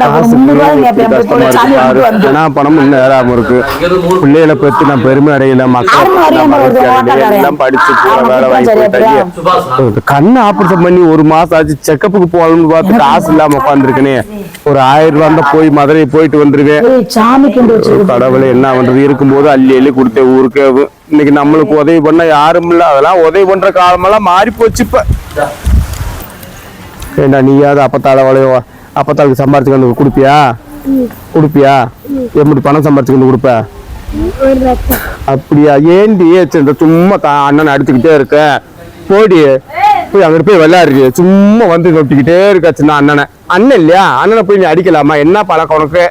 போய் கஷ்டமா சாமி இருக்கு. பிள்ளைகளை பத்தி நான் பெருமை அடையல மக்கள். எல்லாம் படிச்சு வேலை வாங்கி கண்ணு ஆபரேஷன் பண்ணி ஒரு மாசம் ஆச்சு செக்கப்புக்கு போகணும்னு பார்த்து காசு இல்லாம உட்காந்துருக்கனே ஒரு ஆயிரம் ரூபாய் இருந்தா போய் மதுரை போயிட்டு வந்துருவேன். கடவுளை என்ன பண்றது? இருக்கும்போது அள்ளி அள்ளி கொடுத்த ஊருக்கு. இன்னைக்கு நம்மளுக்கு உதவி பண்ண யாரும் இல்ல. அதெல்லாம் உதவி பண்ற காலமெல்லாம் மாறி போச்சு இப்ப ஏண்டா நீயாவது அப்பத்தால வளையோ அப்பத்தாளுக்கு சம்பாரிச்சு வந்து கொடுப்பியா? கொடுப்பியா? எப்படி பணம் சம்பாரிச்சு வந்து கொடுப்ப? அப்படியா? ஏண்டி சரி, இந்த சும்மா தா அண்ணன் அடிச்சுக்கிட்டே இருக்க? போடி. போய் அங்கிட்டு போய் விளையாடுறிய சும்மா வந்து நொட்டிக்கிட்டே இருக்கா சின்ன அண்ணனை. அண்ணன் இல்லையா? அண்ணனை போய் நீ அடிக்கலாமா? என்ன பழக்கம் உனக்கு?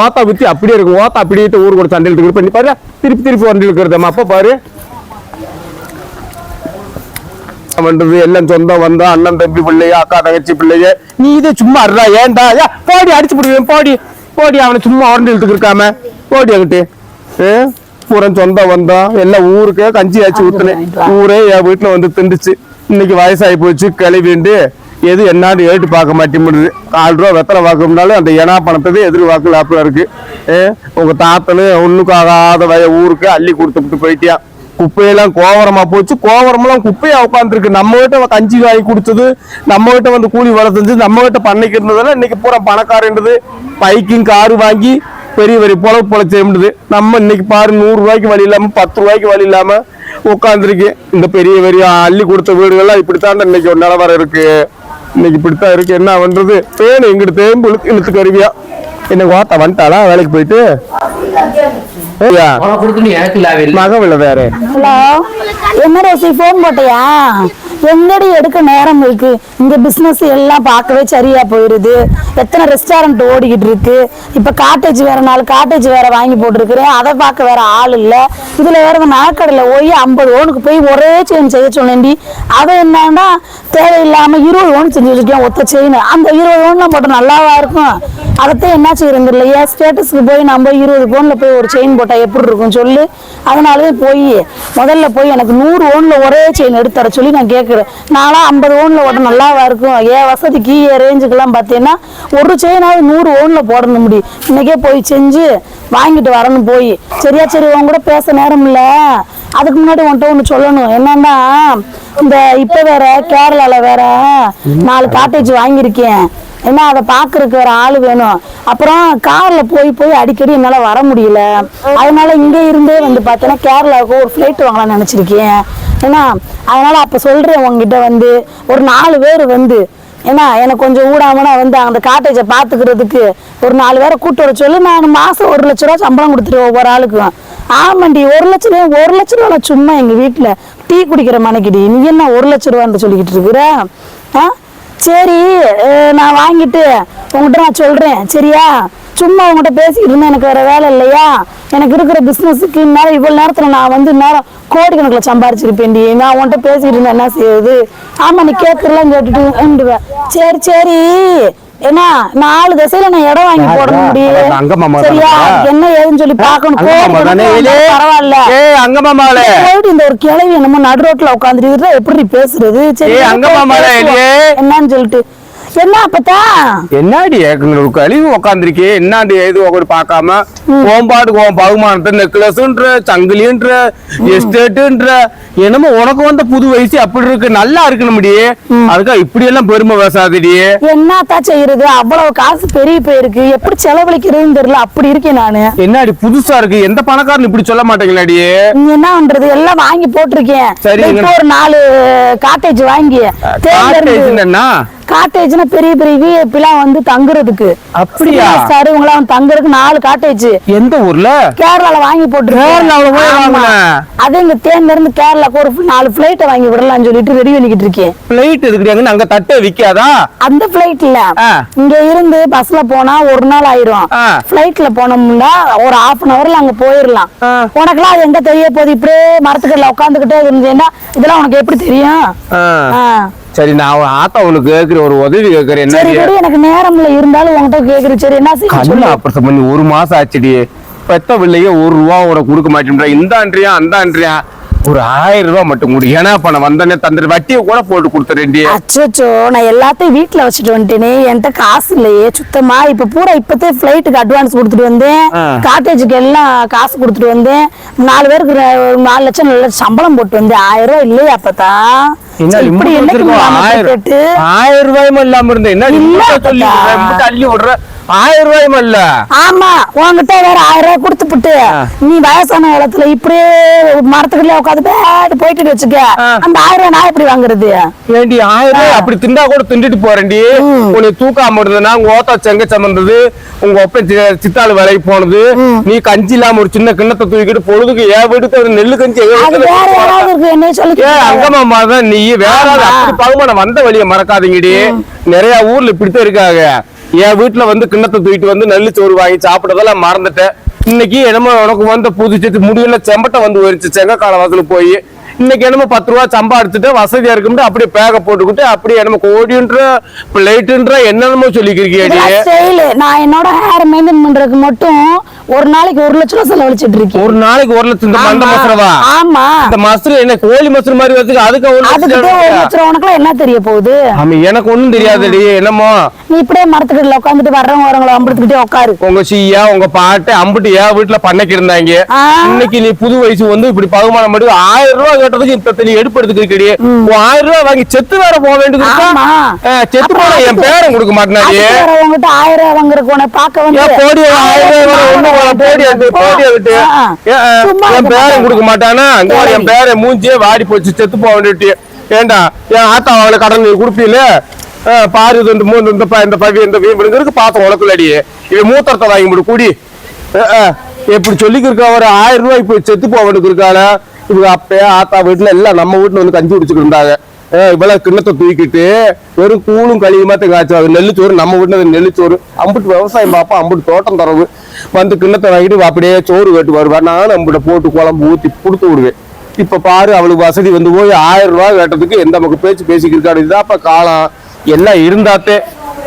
ஓத்தா புத்தி அப்படியே இருக்கு ஓத்தா அப்படியே ஊர் கூட சண்டையில் இருக்கு பண்ணி பாரு. திருப்பி திருப்பி வண்டி இருக்கிறதம்மா அப்ப பாரு. பண்றது எல்லாம் சொந்தம் வந்தோம் அண்ணன் தம்பி பிள்ளைய அக்கா தங்கச்சி பிள்ளைய நீ இதே சும்மா அறா ஏன்டா போடி அடிச்சு பிடிவேன் போடி. போடி அவனை சும்மா உரண்டு இழுத்துக்கு இருக்காம. போடி அங்கிட்டு ஏ, பூரம் சொந்தம் வந்தோம் எல்லாம் ஊருக்கே கஞ்சி ஆச்சு ஊத்துனேன். ஊரே என் வீட்டுல வந்து திண்டுச்சு இன்னைக்கு வயசாகி போச்சு கிளவிண்டு. எது என்னான்னு ஏட்டு பார்க்க மாட்டேங்குது. நாலு ரூபா வெத்தலை பார்க்கணும்னாலும் அந்த எனா பணத்தை எதிர்பார்க்கலாப்புல இருக்கு. ஏ, உங்க தாத்தனு ஒண்ணுக்கு ஆகாத வய ஊருக்கு அள்ளி கொடுத்துட்டு போயிட்டியான் குப்பையெல்லாம் கோவரமா போச்சு. கோவரமெல்லாம் குப்பையா உட்காந்துருக்கு நம்ம கிட்ட கஞ்சி வாங்கி குடிச்சது நம்ம கிட்ட வந்து கூலி வேலை செஞ்சு நம்ம கிட்ட பண்ணைக்கு இருந்ததெல்லாம் இன்னைக்கு பூரா பணக்காரன்றது. பைக்கும் காரு வாங்கி பெரிய பெரிய பொழப்பு பொழைச்சிருந்தது நம்ம இன்னைக்கு பாரு நூறு ரூபாய்க்கு வழி இல்லாம பத்து ரூபாய்க்கு வழி இல்லாம உட்காந்துருக்கு இந்த பெரிய பெரிய அள்ளி கொடுத்த வீடுகள்லாம் இப்படித்தான் இன்னைக்கு ஒரு நிலவரம் இருக்கு. இன்னைக்கு இப்படித்தான் இருக்கு. என்ன பண்றது? தேனு எங்கிட்ட தேம்பு இழுத்து கருவியா. வருவியா என்ன கோத்தா வந்துட்டாளா? வேலைக்கு போயிட்டு? இல்லை வேற. ஹலோ என்ன ரோசி ஃபோன் போட்டியா? எங்கடி எடுக்க நேரம் இருக்கு இந்த பிசினஸ் எல்லாம் பார்க்கவே சரியா போயிருது. எத்தனை ரெஸ்டாரண்ட் ஓடிக்கிட்டு இருக்கு? இப்ப காட்டேஜ் வேற நாலு காட்டேஜ் வேற வாங்கி போட்டிருக்கிறேன். அதை பார்க்க வேற ஆள் இல்ல. இதுல வேற நாக்கடையில போய் ஐம்பது ஓனுக்கு போய் ஒரே செயின் செய்ய சொன்னேன்டி. அதை என்னன்னா தேவையில்லாம இருபது ஓன் செஞ்சு வச்சிருக்கேன் ஒத்த செயின் அந்த இருபது ஓன்லாம் போட்டு நல்லாவா இருக்கும்? அதைத்தான் என்ன செய்யறது இல்லையா ஸ்டேட்டஸ்க்கு போய் நம்ம இருபது பவுன்ல போய் ஒரு செயின் போட்டா எப்படி இருக்கும் சொல்லு. அதனாலவே போய் முதல்ல போய் எனக்கு நூறு ஓன்ல ஒரே செயின் எடுத்து தர சொல்லி நான் இருக்கிறேன் நானும் ஐம்பது ஓனில் ஓட்ட நல்லாவா இருக்கும். என் வசதிக்கு என் ரேஞ்சுக்கெல்லாம் பார்த்தீங்கன்னா ஒரு செயினாவது நூறு ஓனில் போடணும் முடியும் இன்னைக்கே போய் செஞ்சு வாங்கிட்டு வரணும் போய். சரியா சரி உன் கூட பேச நேரம் இல்லை. அதுக்கு முன்னாடி உன்கிட்ட ஒன்று சொல்லணும். என்னன்னா இந்த இப்போ வேற கேரளால வேற நாலு காட்டேஜ் வாங்கியிருக்கேன். என்ன அதை பார்க்கறதுக்கு வேற ஆள் வேணும். அப்புறம் கார்ல போய் போய் அடிக்கடி என்னால வர முடியல. அதனால இங்கே இருந்தே வந்து பார்த்தேன்னா கேரளாவுக்கு ஒரு ஃப்ளைட் வாங்கலாம்னு நினைச்சிருக்கேன். ஏன்னா அதனால அப்போ சொல்கிறேன் உங்ககிட்ட வந்து ஒரு நாலு பேர் வந்து ஏன்னா எனக்கு கொஞ்சம் ஊடாமனா வந்து அந்த காட்டேஜை பார்த்துக்கிறதுக்கு ஒரு நாலு பேரை கூட்டு வர சொல்லி நான் மாதம் ஒரு லட்ச ரூபா சம்பளம் கொடுத்துருவேன் ஒவ்வொரு ஆளுக்கும் ஆமாண்டி ஒரு லட்ச ரூபா ஒரு லட்ச ரூபா சும்மா எங்கள் வீட்டில் டீ குடிக்கிற மனைக்கிடி நீ என்ன ஒரு லட்ச ரூபான்னு சொல்லிக்கிட்டு இருக்கிற? ஆ? சரி நான் வாங்கிட்டு உங்ககிட்ட நான் சொல்கிறேன் சரியா? சும்மா உங்ககிட்ட பேசிக்கிட்டு இருந்தேன் எனக்கு வேறு வேலை இல்லையா? எனக்கு இருக்கிற பிஸ்னஸுக்கு இந்நேரம் இவ்வளோ நேரத்தில் நான் வந்து இந்நேரம் கோடிக்கணக்கில் சம்பாரிச்சிருப்பேன்டி. நான் உன்கிட்ட பேசிக்கிட்டு இருந்தா என்ன செய்யுது ஆமா நீ கேட்கறலாம் கேட்டுட்டு சரி சரி. ஏன்னா நாலு திசையில நான் இடம் வாங்கி மாமா முடியும் சரியா என்ன ஏதுன்னு சொல்லி ஏலே? பரவாயில்ல. இந்த ஒரு கிழவி என்னமோ நடு ரோட்ல உட்காந்துட்டு எப்படி பேசுறது? சரி. என்னன்னு சொல்லிட்டு என்ன அப்பத்தா? என்னடி ஏக்கங்களுக்கு கழிவு உக்காந்துருக்கே. என்னாடி எது உட்காந்து பார்க்காம? கோம்பாடு கோம் பகுமானத்தை நெக்லஸ்ன்ற சங்கிலின்ற எஸ்டேட்டுன்ற என்னமோ உனக்கு வந்த புது வயசு அப்படி இருக்கு நல்லா இருக்கணும் முடியே அதுக்கா இப்படி எல்லாம் பெருமை பேசாதடி. என்னத்தா செய்யறது? அவ்வளவு காசு பெரிய போயிருக்கு. எப்படி செலவழிக்கிறதுன்னு தெரியல. அப்படி இருக்கேன் நானு. என்னடி புதுசா இருக்கு? எந்த பணக்காரன் இப்படி சொல்ல மாட்டேங்களாடி? நீ என்ன பண்றது? எல்லாம் வாங்கி போட்டிருக்கேன். சரி, ஒரு நாலு காட்டேஜ் வாங்கி. காட்டேஜ் என்னன்னா காட்டேஜ்னா பெரிய பெரிய விஐபி எல்லாம் வந்து தங்குறதுக்கு அப்படியா? சார் இவங்க வந்து தங்குறதுக்கு நாலு காட்டேஜ் எந்த ஊர்ல கேரளால வாங்கி போட்டுருக்கேன். வாங்குன? அது இங்க தேன்ல இருந்து கேரளாக்கு ஒரு நாலு பிளைட்டை வாங்கி விடலாம்னு சொல்லிட்டு ரெடி பண்ணிக்கிட்டு இருக்கேன் பிளைட் இருக்குடியாங்கன்னு அங்க தட்டை விக்காதா அந்த பிளைட் இல்ல. இங்க இருந்து பஸ்ல போனா ஒரு நாள் ஆயிரும். பிளைட்ல போனோம்னா ஒரு ஹாஃப் அன் ஹவர்ல அங்க போயிடலாம் ஆ. உனக்கெல்லாம் அது எங்க தெரிய போகுது இப்படியே மரத்துக்கடல உட்காந்துக்கிட்டே இருந்தேன்னா இதெல்லாம் உனக்கு எப்படி தெரியும். சரி நான் ஆத்தா உனக்கு கேக்குற ஒரு உதவி கேக்குறேன். சரி என்ன எனக்கு நேரம்ல இருந்தாலும் உன்கிட்ட கேக்குறேன். சரி என்ன கண்ணு ஆபரேஷன் பண்ணி ஒரு மாசம் ஆச்சுடி. பெத்த பிள்ளைய ஒரு ரூபா உனக்கு கொடுக்க மாட்டேன்றா. இந்தான்றியா அந்தான்றியா? ஒரு ஆயிரம் ரூபாய் மட்டும் கொடு. ஏன்னா இப்ப நான் வந்தனே தந்துட்டு வட்டியை கூட போட்டு கொடுத்துறேன்டி. அச்சோச்சோ நான் எல்லாத்தையும் வீட்ல வச்சுட்டு வந்துட்டேனே. என்கிட்ட காசு இல்லையே சுத்தமா. இப்ப பூரா இப்பத்தே ஃபிளைட்டுக்கு அட்வான்ஸ் கொடுத்துட்டு வந்தேன். காட்டேஜுக்கு எல்லாம் காசு கொடுத்துட்டு வந்தேன். நாலு பேருக்கு நாலு லட்சம் நாலு லட்சம் சம்பளம் போட்டு வந்தேன். ஆயிரம் ரூபாய் இல்லையா அப்பதா என்ன இப்படி வச்சிருக்கோம்? ஆயிரம் ரூபாயும் இல்லாம இருந்தேன். என்ன தள்ளி விடுற. ஆயிரம் ரூபாயும் இல்ல. ஆமா உன்கிட்ட வேற ஆயிரம் ரூபாய் கொடுத்துப்புட்டு நீ வயசான காலத்துல இப்படியே மரத்துக்குள்ள உட்காந்து பேட்டு போயிட்டு வச்சுக்க. அந்த ஆயிரம் ரூபாய் நான் எப்படி வாங்குறது? ஏண்டி ஆயிரம் ரூபாய் அப்படி திண்டா கூட திண்டுட்டு போறேன்டி. உன்னை தூக்காம இருந்ததுன்னா உங்க ஓத்தா செங்க சமந்தது உங்க ஒப்பன் சித்தாள் வேலைக்கு போனது நீ கஞ்சி இல்லாம ஒரு சின்ன கிண்ணத்தை தூக்கிட்டு பொழுதுக்கு ஏன் வீட்டுக்கு நெல்லு கஞ்சி ஏ அங்கம்மா தான் நீ வேற. அப்படி பகுமானம் வந்த வழியை மறக்காதீங்கடி. நிறைய ஊர்ல இப்படித்தான் இருக்காங்க. என் வீட்டுல வந்து கிண்ணத்தை தூக்கிட்டு வந்து நெல்லு சோறு வாங்கி சாப்பிட்டதெல்லாம் மறந்துட்டேன். இன்னைக்கு என்னமோ உனக்கு வந்த புதுச்சத்து முடியல செம்பட்டை வந்து போயிருச்சு செங்க காலவாசல போய் இன்னைக்கு என்னமோ பத்து ரூபா சம்பாதிச்சுட்டு வசதியா இருக்கும்ட்டு அப்படியே பேக போட்டுக்கிட்டு அப்படியே என்னமோ கோடின்ற பிளேட்டுன்ற என்னென்னமோ சொல்லிக்கிறீங்க நான் என்னோட ஹேர் மெயின்டைன் பண்றதுக்கு மட்டும் ஒரு நாளைக்கு ஒரு லட்சம் ரூபாய் செலவழிச்சிட்டு இருக்கேன் ஒரு நாளைக்கு ஒரு லட்சம் ஆமா. மசுரவா ஆமா. இந்த மசுரு என்ன கோழி மசுரு மாதிரி வச்சுக்க அதுக்கு ஒரு லட்சம் லட்சம் ரூபா உனக்குலாம் என்ன தெரிய போகுது? ஆமா எனக்கு ஒண்ணும் தெரியாதுடி என்னமோ. நீ இப்படியே மரத்துக்கடியில உட்காந்துட்டு வர்றவங்க வரவங்களை அம்படுத்துக்கிட்டே உட்காரு. உங்க சீயா உங்க பாட்டு அம்புட்டு என் வீட்டுல பண்ணைக்கு இருந்தாங்க. இன்னைக்கு நீ புது வயசு வந்து இப்படி பகுமானம் பண்ணி ஆயிரம் ரூபாய் கேட்டதுக்கு இப்ப நீ எடுப்பு எடுத்துக்கிட்டே உன் ஆயிரம் ரூபாய் வாங்கி செத்து வேற போக வேண்டியது செத்து போன என் பேரன் கொடுக்க மாட்டேனாடி உங்ககிட்ட ஆயிரம் ரூபாய் வாங்குறதுக்கு உன்னை பார்க்க வந்து ஏன் போடி ஆயிரம் ரூபாய் என் பேரன். கொடுக்க மாட்டானா? பாரு, என் பேரன் மூஞ்சியே வாடி போச்சு செத்து போக வேண்டிட்டு ஏண்டா என் ஆத்தா அவளை கடன் நீ கொடுப்பீல? பாரு இந்த மூணு இந்த ப- இந்த பவி இந்த வீம்புங்கிறதுக்கு பார்த்து உனக்குள்ளடி. இவன் மூத்தரத்தை வாங்கி முடி குடி. எப்படி சொல்லிக்கிருக்கா ஒரு ஆயிரம் ரூபாய் இப்போ செத்து போக வேண்டியது இருக்காள? இவங்க அப்பே ஆத்தா வீட்டுல எல்லாம் நம்ம வீட்டுல வந்து கஞ்சி குடிச்சுக்கிட்டு இருந்தாங்க. இவ்வளவு கிண்ணத்தை தூக்கிட்டு வெறும் கூழும் கழிவுமா காய்ச்சுவாங்க நெல்லுச்சோறு நம்ம வீட்டுல நெல்லுச்சோறு அம்புட்டு விவசாயம் பார்ப்போம் அம்புட்டு தோட்டம் தரவு வந்து கிண்ணத்தை வாங்கிட்டு அப்படியே சோறு கட்டு வருவார் நானும் அம்பிட்ட போட்டு குழம்பு ஊத்தி கொடுத்து விடுவேன். இப்ப பாரு அவளுக்கு வசதி வந்து போய் ஆயிரம் ரூபாய் கேட்டதுக்கு எந்த நமக்கு பேச்சு பேசிக்கிருக்காரு அப்ப காலம். எல்லாம் இருந்தாத்தே.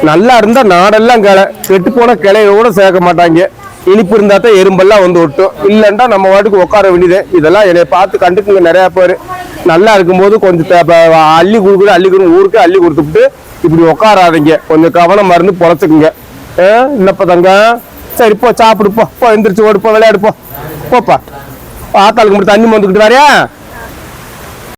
நல்லா இருந்தா நாடெல்லாம் கிளை. கெட்டு போன கிளையோட சேர்க்க மாட்டாங்க. இனிப்பு இருந்தாத்தே எறும்பெல்லாம் வந்து ஒட்டும். இல்லைன்னா நம்ம வாட்டுக்கு உட்கார வேண்டியது. இதெல்லாம் என்னை பார்த்து கண்டுக்குங்க நிறையா பேர். நல்லா இருக்கும்போது கொஞ்சம் அள்ளி கொடுக்குற அள்ளி கொடுங்க ஊருக்கு அள்ளி கொடுத்துட்டு இப்படி உட்காராதீங்க கொஞ்சம் கவனம் மருந்து பொழைச்சிக்குங்க. ஆ, தங்க? சரி போ சாப்பிடுப்போ போ. எந்திரிச்சு ஓடு போ போப்பா. ஆத்தாளுக்கு மட்டும் தண்ணி வந்துக்கிட்டு வரையா?